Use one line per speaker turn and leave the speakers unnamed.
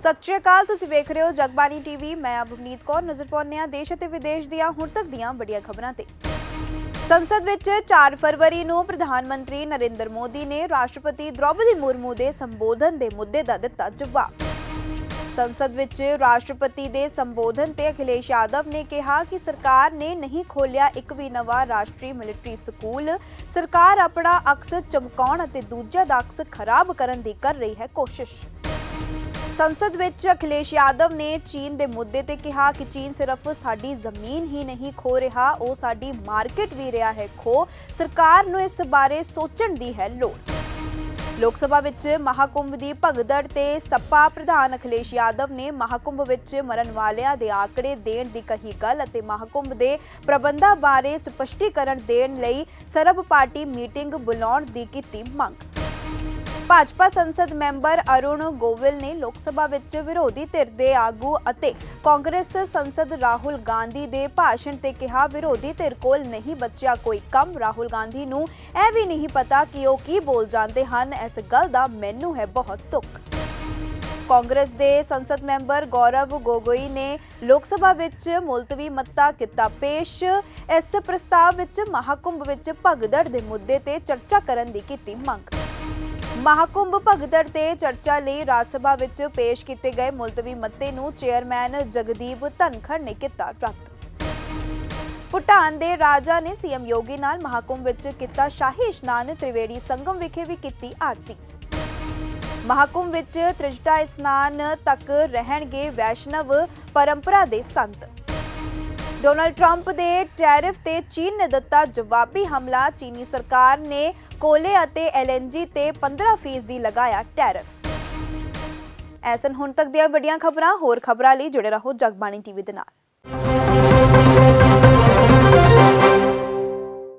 ਸਤਿ ਸ਼੍ਰੀ ਅਕਾਲ, ਤੁਸੀਂ ਵੇਖ ਰਹੇ ਹੋ ਜਗਬਾਣੀ ਟੀਵੀ। ਮੈਂ ਅਭਵਨੀਤ ਕੌਰ, ਨਜ਼ਰ ਪਾਉਂਦੇ ਹਾਂ ਦੇਸ਼ ਅਤੇ ਵਿਦੇਸ਼ ਦੀਆਂ ਹੁਣ ਤੱਕ ਦੀਆਂ ਵੱਡੀਆਂ ਖਬਰਾਂ ਤੇ। ਸੰਸਦ ਵਿੱਚ 4 ਫਰਵਰੀ ਨੂੰ ਪ੍ਰਧਾਨ ਮੰਤਰੀ ਨਰਿੰਦਰ ਮੋਦੀ ਨੇ ਰਾਸ਼ਟਰਪਤੀ ਦ੍ਰੋਪਦੀ ਮੁਰਮੂ ਦੇ ਸੰਬੋਧਨ ਦੇ ਮੁੱਦੇ ਦਾ ਦਿੱਤਾ ਜਵਾਬ। ਸੰਸਦ ਵਿੱਚ ਰਾਸ਼ਟਰਪਤੀ ਦੇ ਸੰਬੋਧਨ ਤੇ ਅਖਿਲੇਸ਼ ਯਾਦਵ ਨੇ ਕਿਹਾ ਕਿ ਸਰਕਾਰ ਨੇ ਨਹੀਂ ਖੋਲਿਆ ਇੱਕ ਵੀ ਨਵਾਂ ਰਾਸ਼ਟਰੀ ਮਿਲਟਰੀ ਸਕੂਲ। ਸਰਕਾਰ ਆਪਣਾ ਅਕਸ ਚਮਕਾਉਣ ਅਤੇ ਦੂਜਿਆਂ ਦਾ ਅਕਸ ਖਰਾਬ ਕਰਨ ਦੀ ਕਰ ਰਹੀ ਹੈ ਕੋਸ਼ਿਸ਼। ਸੰਸਦ ਵਿੱਚ ਅਖਿਲੇਸ਼ ਯਾਦਵ ਨੇ ਚੀਨ ਦੇ ਮੁੱਦੇ ਤੇ ਕਿਹਾ ਕਿ ਚੀਨ ਸਿਰਫ ਸਾਡੀ ਜ਼ਮੀਨ ਹੀ ਨਹੀਂ ਖੋ ਰਿਹਾ, ਉਹ ਸਾਡੀ ਮਾਰਕੀਟ ਵੀ ਰਿਹਾ ਹੈ ਖੋ। ਸਰਕਾਰ ਨੂੰ ਇਸ ਬਾਰੇ ਸੋਚਣ ਦੀ ਹੈ ਲੋੜ। ਲੋਕ ਸਭਾ ਵਿੱਚ ਮਹਾਕੁੰਭ ਦੀ ਭਗਦੜ ਤੇ ਸੱਪਾ ਪ੍ਰਧਾਨ ਅਖਿਲੇਸ਼ ਯਾਦਵ ਨੇ ਮਹਾਕੁੰਭ ਵਿੱਚ ਮਰਨ ਵਾਲਿਆਂ ਦੇ ਆંકੜੇ ਦੇਣ ਦੀ ਕਹੀ ਗੱਲ ਅਤੇ ਮਹਾਕੁੰਭ ਦੇ ਪ੍ਰਬੰਧਾਂ ਬਾਰੇ ਸਪਸ਼ਟੀਕਰਨ ਦੇਣ ਲਈ ਸਰਬ ਪਾਰਟੀ ਮੀਟਿੰਗ ਬੁਲਾਉਣ ਦੀ ਕੀਤੀ ਮੰਗ। ਭਾਜਪਾ ਸੰਸਦ ਮੈਂਬਰ ਅਰੁਣ ਗੋਵਿਲ ਨੇ ਲੋਕ ਸਭਾ ਵਿੱਚ ਵਿਰੋਧੀ ਧਿਰ ਦੇ ਆਗੂ ਅਤੇ ਕਾਂਗਰਸ ਸੰਸਦ ਰਾਹੁਲ ਗਾਂਧੀ ਦੇ ਭਾਸ਼ਣ ਤੇ ਕਿਹਾ, ਵਿਰੋਧੀ ਧਿਰ ਕੋਲ ਨਹੀਂ ਬਚਿਆ ਕੋਈ ਕੰਮ। ਰਾਹੁਲ ਗਾਂਧੀ ਨੂੰ ਇਹ ਵੀ ਨਹੀਂ ਪਤਾ ਕਿ ਉਹ ਕੀ ਬੋਲ ਜਾਂਦੇ ਹਨ। ਇਸ ਗੱਲ ਦਾ ਮੈਨੂੰ ਹੈ ਬਹੁਤ ਦੁੱਖ। ਕਾਂਗਰਸ ਦੇ ਸੰਸਦ ਮੈਂਬਰ ਗੌਰਵ ਗੋਗੋਈ ਨੇ ਲੋਕ ਸਭਾ ਵਿੱਚ ਮੁਲਤਵੀ ਮਤਾ ਕੀਤਾ ਪੇਸ਼। ਇਸ ਪ੍ਰਸਤਾਵ ਵਿੱਚ ਮਹਾਕੁੰਭ ਵਿੱਚ ਭਗਦੜ ਦੇ ਮੁੱਦੇ ਤੇ ਚਰਚਾ ਕਰਨ ਦੀ ਕੀਤੀ ਮੰਗ। ਮਹਾਕੁੰਭ ਭਗਦੜ ਤੇ ਚਰਚਾ ਲਈ ਰਾਜ ਸਭਾ ਵਿੱਚ ਪੇਸ਼ ਕੀਤੇ ਗਏ ਮੁਲਤਵੀ ਮਤੇ ਨੂੰ ਚੇਅਰਮੈਨ ਜਗਦੀਪ ਧਨਖੜ ਨੇ ਕੀਤਾ ਰੱਦ। ਭੂਟਾਨ ਦੇ ਰਾਜਾ ਨੇ ਸੀਐਮ ਯੋਗੀ ਨਾਲ ਮਹਾਕੁੰਭ ਵਿੱਚ ਕੀਤਾ ਸ਼ਾਹੀ ਇਸ਼ਨਾਨ, ਤ੍ਰਿਵੇੜੀ ਸੰਗਮ ਵਿਖੇ ਵੀ ਕੀਤੀ ਆਰਤੀ। ਮਹਾਕੁੰਭ ਵਿੱਚ ਤ੍ਰਿਜਟਾ ਇਸ਼ਨਾਨ ਤੱਕ ਰਹਿਣਗੇ ਵੈਸ਼ਨਵ ਪਰੰਪਰਾ ਦੇ ਸੰਤ। ਡੋਨਲਡ ਟਰੰਪ ਦੇ ਟੈਰਿਫ ਤੇ ਚੀਨ ਨੇ ਦਿੱਤਾ ਜਵਾਬੀ ਹਮਲਾ। ਚੀਨੀ ਸਰਕਾਰ ਨੇ ਕੋਲੇ ਅਤੇ ਐਲਐਨਜੀ ਤੇ 15% ਦੀ ਲਗਾਇਆ ਟੈਰਿਫ। ਐਸਨ, ਹੁਣ ਤੱਕ ਦੀਆਂ ਵੱਡੀਆਂ ਖਬਰਾਂ, ਹੋਰ ਖਬਰਾਂ ਲਈ ਜੁੜੇ ਰਹੋ ਜਗਬਾਣੀ ਟੀਵੀ ਦੇ ਨਾਲ।